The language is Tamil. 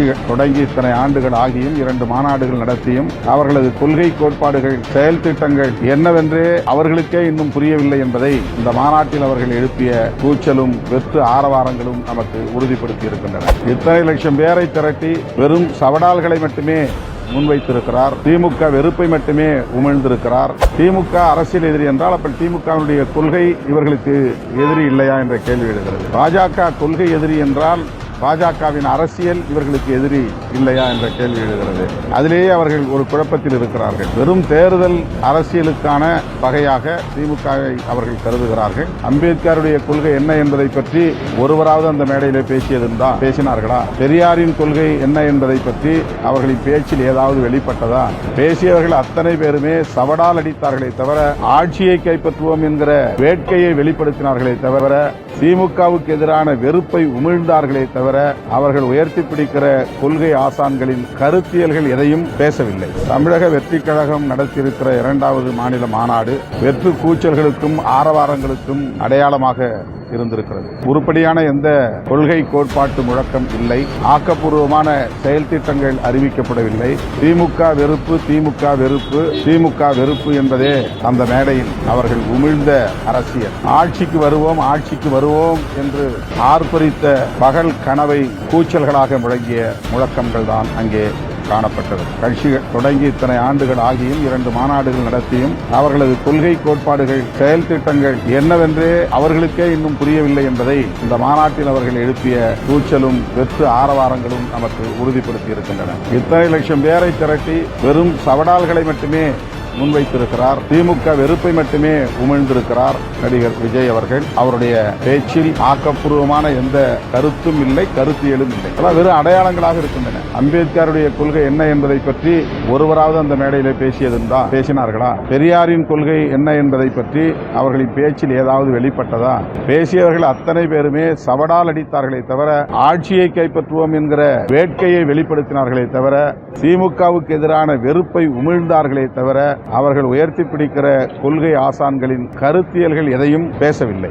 கட்சிகள் தொடங்கி இத்தனை ஆண்டுகள் ஆகியும் இரண்டு மாநாடுகள் நடத்தியும் அவர்களது கொள்கை கோட்பாடுகள் செயல் திட்டங்கள் என்னவென்றே அவர்களுக்கே இன்னும் புரியவில்லை என்பதை இந்த மாநாட்டில் அவர்கள் எழுப்பிய கூச்சலும் வெற்று ஆரவாரங்களும் நமக்கு உறுதிப்படுத்தி இருக்கின்றன இத்தனை லட்சம் பேரை திரட்டி வெறும் சவடால்களை மட்டுமே முன்வைத்திருக்கிறார். திமுக வெறுப்பை மட்டுமே உமிழ்ந்திருக்கிறார். திமுக அரசியல் எதிரி என்றால் அப்ப திமுகவினுடைய கொள்கை இவர்களுக்கு எதிரி இல்லையா என்ற கேள்வி எழுகிறது. பாஜக கொள்கை எதிரி என்றால் பாஜகவின் அரசியல் இவர்களுக்கு எதிரி இல்லையா என்ற கேள்வி எழுகிறது. அதிலேயே அவர்கள் ஒரு குழப்பத்தில் இருக்கிறார்கள். வெறும் தேர்தல் அரசியலுக்கான வகையாக திமுகவை அவர்கள் கருதுகிறார்கள். அம்பேத்கருடைய கொள்கை என்ன என்பதை பற்றி ஒருவராவது அந்த மேடையிலே பேசியதுண்டா? பேசினார்களா? பெரியாரின் கொள்கை என்ன என்பதை பற்றி அவர்களின் பேச்சில் ஏதாவது வெளிப்பட்டதா? பேசியவர்கள் அத்தனை பேருமே சவடால் அடித்தார்களே தவிர ஆட்சியை கைப்பற்றுவோம் என்கிற வேட்கையை வெளிப்படுத்தினார்களே தவிர திமுகவுக்கு எதிரான வெறுப்பை உமிழ்ந்தார்களே தவிர அவர்கள் உயர்த்தி பிடிக்கிற கொள்கை ஆசான்களின் கருத்தியல்கள் எதையும் பேசவில்லை. தமிழக வெற்றி கழகம் நடத்தியிருக்கிற இரண்டாவது மாநில மாநாடு வெற்று கூச்சல்களுக்கும் ஆரவாரங்களுக்கும் அடையாளமாக இருந்திருக்கிறது. உருப்படியான எந்த கொள்கை கோட்பாட்டு முழக்கம் இல்லை. ஆக்கப்பூர்வமான செயல் திட்டங்கள் அறிவிக்கப்படவில்லை. திமுக வெறுப்பு திமுக வெறுப்பு திமுக வெறுப்பு என்பதே அந்த மேடையில் அவர்கள் உமிழ்ந்த அரசியல். ஆட்சிக்கு வருவோம் ஆட்சிக்கு வருவோம் என்று ஆர்ப்பரித்த பகல் கனவை கூச்சல்களாக முழங்கிய முழக்கங்கள் தான் அங்கே காணப்பட்டது. கட்சிகள் தொடங்கி இத்தனை ஆண்டுகள் ஆகியும் இரண்டு மாநாடுகள் நடத்தியும் அவர்களது கொள்கை கோட்பாடுகள் செயல் திட்டங்கள் என்னவென்றே அவர்களுக்கே இன்னும் புரியவில்லை என்பதை இந்த மாநாட்டில் அவர்கள் எழுப்பிய கூச்சலும் வெற்று ஆரவாரங்களும் நமக்கு உறுதிப்படுத்தி இருக்கின்றன. இத்தனை லட்சம் பேரை திரட்டி வெறும் சவடால்களை மட்டுமே முன்வைத்திருக்கிறார். திமுக வெறுப்பை மட்டுமே உமிழ்ந்திருக்கிறார் நடிகர் விஜய் அவர்கள். அவருடைய பேச்சில் ஆக்கப்பூர்வமான எந்த கருத்தும் இல்லை கருத்தியலும் இல்லை. அதெல்லாம் வெறும் அடையாளங்களாக இருக்கின்றன. அம்பேத்கருடைய கொள்கை என்ன என்பதை பற்றி ஒருவராவது அந்த மேடையிலே பேசியதுண்டா? பேசினார்களா? பெரியாரின் கொள்கை என்ன என்பதை பற்றி அவர்களின் பேச்சில் ஏதாவது வெளிப்பட்டதா? பேசியவர்கள் அத்தனை பேருமே சவடால் அடித்தார்களே தவிர ஆட்சியை கைப்பற்றுவோம் என்கிற வேட்கையை வெளிப்படுத்தினார்களே தவிர திமுகவுக்கு எதிரான வெறுப்பை உமிழ்ந்தார்களே தவிர அவர்கள் உயர்த்தி பிடிக்கிற கொள்கை ஆசான்களின் கருத்தியல்கள் எதையும் பேசவில்லை.